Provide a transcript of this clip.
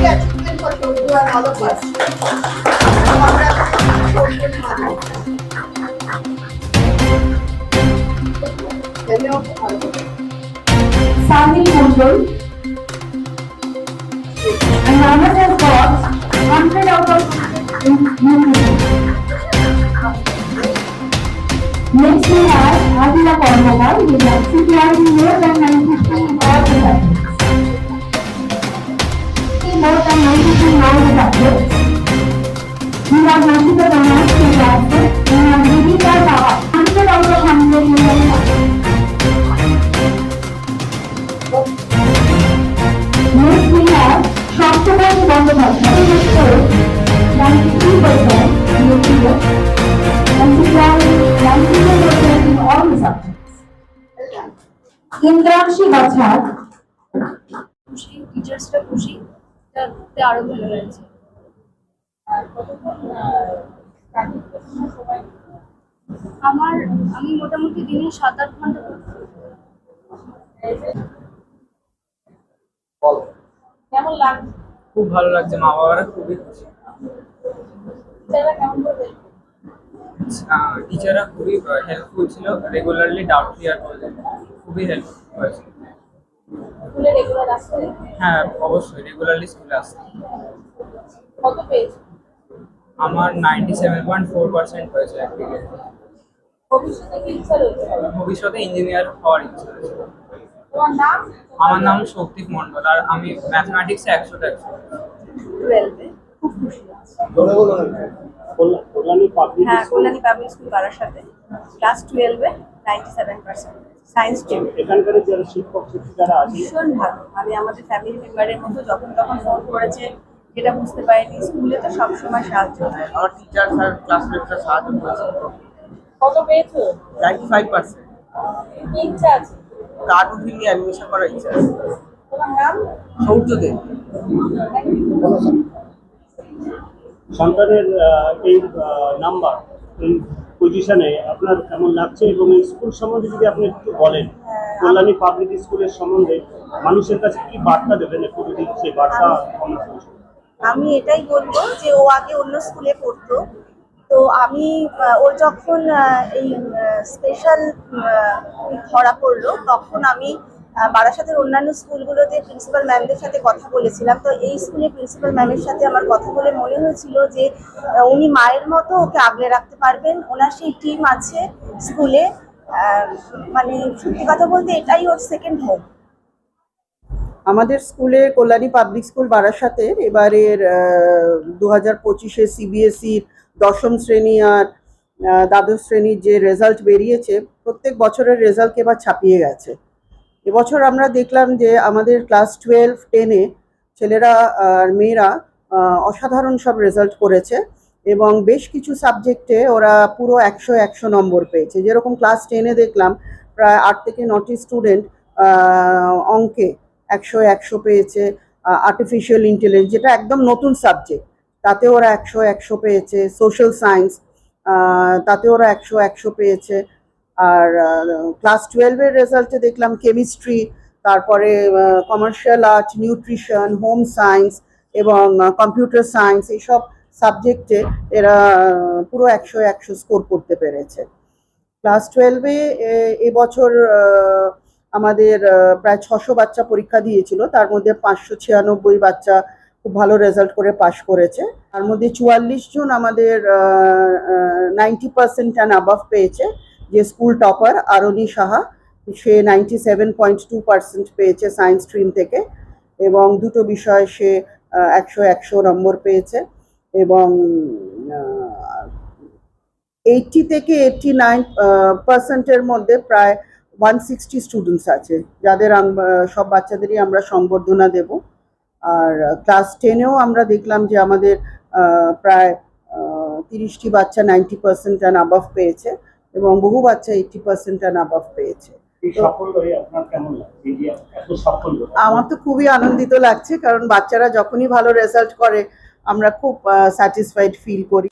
gerçekten çok yorgular alıp başlıyor. Beni. Sami Mundul. And Nanak has got 100 out of Next we have Adila Kormogal with a CPR more than 90. along with others. We are going to the Ramayana disaster and are reading our power. Hundred out of hundred in our Next we have Shastramay Bandhabhasha. In this course, 92% nuclear, 94% in all the subjects. Indrakshi Bachar. खुशी teachers पे खुशी খুশি আরও ভালো লাগছে। আমার আমি মোটামুটি দিনে সাত আট ঘণ্টা কেমন লাগছে? খুব ভালো লাগছে মা বাবারা খুবই খুশি। টিচাররা খুবই হেল্পফুল ছিল রেগুলারলি ডাউট ক্লিয়ার করলে। খুবই হেল্পফুল হয়েছে স্কুলে রেগুলার আসছে হ্যাঁ অবশ্যই রেগুলারলি স্কুলে আসতে কত পেয়েছে? আমার ninety seven point four percent হয়েছে একদিকে ভবিষ্যতে কি ইচ্ছা রয়েছে? ভবিষ্যতে ইঞ্জিনিয়ার হওয়ার ইচ্ছা আছে তোমার নাম? আমার নাম শক্তিক মণ্ডল আর আমি ম্যাথমেটিক্সে একশো টুয়েলভে খুব খুশি আছি। কল্যাণী পাবলিক হ্যাঁ কল্যাণী পাবলিক স্কুল বারাসাতে ক্লাস টুয়েলভে নাইনটি সেভেন পার্সেন্ট সায়েন্স এখানকার যারা শিক্ষক শিক্ষিকারা আছে? ভীষণ ভালো। মানে আমাদের ফ্যামিলি মেম্বারের মতো যখন তখন ফোন করেছে যেটা বুঝতে পারিনি স্কুলে তো সবসময় সাহায্য হয় আমার টিচার ক্লাসমেটরা সাহায্য করেছে। কত পেয়েছ? নাইনটি ফাইভ পার্সেন্ট কি ইচ্ছা আছে? কার্টুন ফিল্ম অ্যানিমেশন করার ইচ্ছা আছে। তোমার নাম? সৌর্যদেব সন্তানের এই নাম্বার এই পজিশনে আপনার কেমন লাগছে এবং এই স্কুল সম্বন্ধে যদি আপনি একটু বলেন কল্যাণী পাবলিক স্কুলের সম্বন্ধে মানুষের কাছে কি বার্তা দেবেন একটু যদি সেই বার্তা আমি এটাই বলব যে ও আগে অন্য স্কুলে পড়তো। তো আমি ওর যখন এই স্পেশাল ধরা পড়ল তখন আমি বারাসাতের অন্যান্য স্কুলগুলোতে প্রিন্সিপাল ম্যামদের সাথে কথা বলেছিলাম। তো এই স্কুলে প্রিন্সিপাল ম্যামের সাথে আমার কথা বলে মনে হয়েছিল যে উনি মায়ের মতো ওকে আগলে রাখতে পারবেন। ওনার সেই টিম আছে স্কুলে। মানে সত্যি কথা বলতে এটাই ওর সেকেন্ড হোম আমাদের স্কুলে কল্যাণী পাবলিক স্কুল বারাসাতের, এবারের দু হাজার পঁচিশে সিবিএসইর দশম শ্রেণি আর দ্বাদশ শ্রেণির যে রেজাল্ট বেরিয়েছে, প্রত্যেক বছরের রেজাল্ট এবার ছাপিয়ে গেছে। এবছর আমরা দেখলাম যে আমাদের ক্লাস টুয়েলভ টেনে ছেলেরা আর মেয়েরা অসাধারণ সব রেজাল্ট করেছে এবং বেশ কিছু সাবজেক্টে ওরা পুরো একশো একশো নম্বর পেয়েছে। যেরকম ক্লাস টেনে দেখলাম, প্রায় আট থেকে নটি স্টুডেন্ট অঙ্কে একশো একশো পেয়েছে আর্টিফিশিয়াল ইন্টেলিজেন্স যেটা একদম নতুন সাবজেক্ট তাতে ওরা একশো একশো পেয়েছে সোশ্যাল সায়েন্স তাতে ওরা একশো একশো পেয়েছে আর ক্লাস টুয়েলভের রেজাল্টে দেখলাম কেমিস্ট্রি তারপরে commercial art nutrition home science এবং কম্পিউটার সায়েন্স এইসব সাবজেক্টে এরা পুরো একশো একশো স্কোর করতে পেরেছে। ক্লাস টুয়েলভে এবছর আমাদের প্রায় ছশো বাচ্চা পরীক্ষা দিয়েছিল, তার মধ্যে পাঁচশো ছিয়ানব্বই বাচ্চা খুব ভালো রেজাল্ট করে পাশ করেছে। তার মধ্যে চুয়াল্লিশ জন আমাদের নাইনটি পার্সেন্ট অ্যান্ড আবাভ পেয়েছে। যে স্কুল টপার আরণি সাহা, সে ninety seven point two percent পেয়েছে সায়েন্স স্ট্রিম থেকে এবং দুটো বিষয়ে সে একশো একশো নম্বর পেয়েছে এবং এইটটি থেকে এইটটি নাইন পার্সেন্টের মধ্যে প্রায় ওয়ান সিক্সটি স্টুডেন্টস আছে, যাদের সব বাচ্চাদেরই আমরা সংবর্ধনা দেব। আর ক্লাস টেনেও আমরা দেখলাম যে আমাদের প্রায় তিরিশটি বাচ্চা নাইনটি পার্সেন্ট অ্যান্ড পেয়েছে। এবং বহু বাচ্চা এইটি পার্সেন্ট অ্যান্ড আবাভ পেয়েছে। আমার তো খুবই আনন্দিত লাগছে কারণ বাচ্চারা যখনই ভালো রেজাল্ট করে আমরা খুব স্যাটিসফাইড ফিল করি।